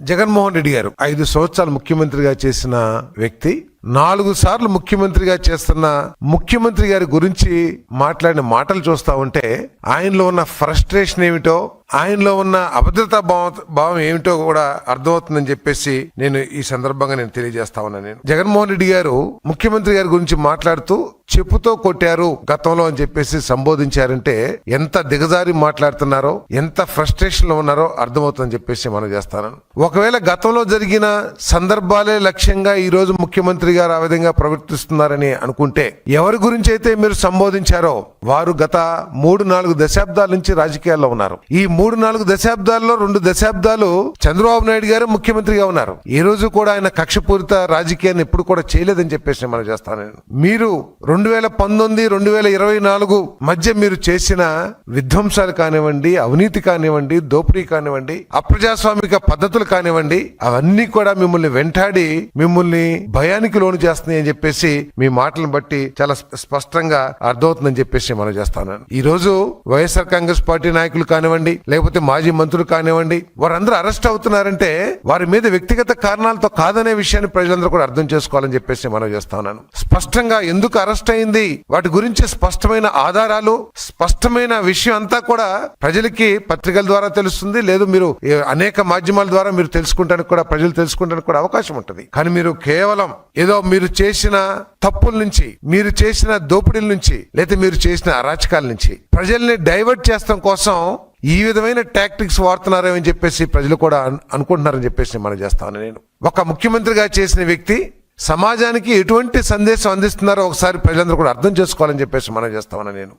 జగన్మోహన్ రెడ్డి గారు ఐదు సంవత్సరాలు ముఖ్యమంత్రిగా చేసిన వ్యక్తి నాలుగు సార్లు ముఖ్యమంత్రిగా చేస్తున్న ముఖ్యమంత్రి గారి గురించి మాట్లాడిన మాటలు చూస్తా ఉంటే ఆయనలో ఉన్న ఫ్రస్ట్రేషన్ ఏమిటో ఆయనలో ఉన్న అభద్రతా భావం భావం ఏమిటో కూడా అర్థమవుతుందని చెప్పేసి నేను ఈ సందర్భంగా నేను తెలియజేస్తా ఉన్నాను నేను. జగన్మోహన్ రెడ్డి గారు ముఖ్యమంత్రి గారి గురించి మాట్లాడుతూ చెప్పుతో కొట్టారు గతంలో అని చెప్పేసి సంబోధించారంటే ఎంత దిగజారి మాట్లాడుతున్నారో ఎంత ఫ్రస్ట్రేషన్లో ఉన్నారో అర్థమవుతుందని చెప్పేసి మనం చేస్తాను. ఒకవేళ గతంలో జరిగిన సందర్భాలే లక్ష్యంగా ఈ రోజు ముఖ్యమంత్రి గారు ఆ విధంగా ప్రవర్తిస్తున్నారని అనుకుంటే ఎవరి గురించి అయితే మీరు సంబోధించారో వారు గత మూడు నాలుగు దశాబ్దాల నుంచి రాజకీయాల్లో ఉన్నారు. ఈ మూడు నాలుగు దశాబ్దాల్లో రెండు దశాబ్దాలు చంద్రబాబు నాయుడు గారు ముఖ్యమంత్రిగా ఉన్నారు ఈ రోజు కూడా ఆయన కక్షపూరిత రాజకీయాన్ని ఎప్పుడు కూడా చేయలేదని చెప్పేసి మనం చేస్తాను నేను. మీరు రెండు వేల పంతొమ్మిది రెండు వేల ఇరవై నాలుగు మధ్య మీరు చేసిన విధ్వంసాలు కానివ్వండి అవినీతి కానివ్వండి దోపిడీ కానివ్వండి అప్రజాస్వామిక పద్ధతులు కానివ్వండి అవన్నీ కూడా మిమ్మల్ని వెంటాడి మిమ్మల్ని భయానికి లోను చేస్తున్నాయి అని చెప్పేసి మీ మాటలను బట్టి చాలా స్పష్టంగా అర్థమవుతుందని చెప్పేసి మనం చేస్తాను ఈ రోజు వైఎస్ఆర్ కాంగ్రెస్ పార్టీ నాయకులు కానివ్వండి లేకపోతే మాజీ మంత్రులు కానివ్వండి వారందరూ అరెస్ట్ అవుతున్నారంటే వారి మీద వ్యక్తిగత కారణాలతో కాదనే విషయాన్ని ప్రజలందరూ కూడా అర్థం చేసుకోవాలని చెప్పేసి మనం చేస్తా ఉన్నాను. స్పష్టంగా ఎందుకు అరెస్ట్ అయింది? వాటి గురించి స్పష్టమైన ఆధారాలు స్పష్టమైన విషయం అంతా కూడా ప్రజలకి పత్రికల ద్వారా తెలుస్తుంది. లేదు మీరు అనేక మాధ్యమాల ద్వారా మీరు తెలుసుకుంటానికి కూడా ప్రజలు తెలుసుకుంటానికి కూడా అవకాశం ఉంటుంది. కానీ మీరు కేవలం ఏదో మీరు చేసిన తప్పుల నుంచి మీరు చేసిన దోపిడీల నుంచి లేదా మీరు చేసిన అరాచకాల నుంచి ప్రజల్ని డైవర్ట్ చేస్తాం కోసం ఈ విధమైన టాక్టిక్స్ వాడుతున్నారేమని చెప్పేసి ప్రజలు కూడా అనుకుంటున్నారని చెప్పేసి మనం చేస్తాను నేను. ఒక ముఖ్యమంత్రిగా చేసిన వ్యక్తి సమాజానికి ఎటువంటి సందేశం అందిస్తున్నారో ఒకసారి ప్రజలందరూ కూడా అర్థం చేసుకోవాలని చెప్పేసి మనం చేస్తామని నేను.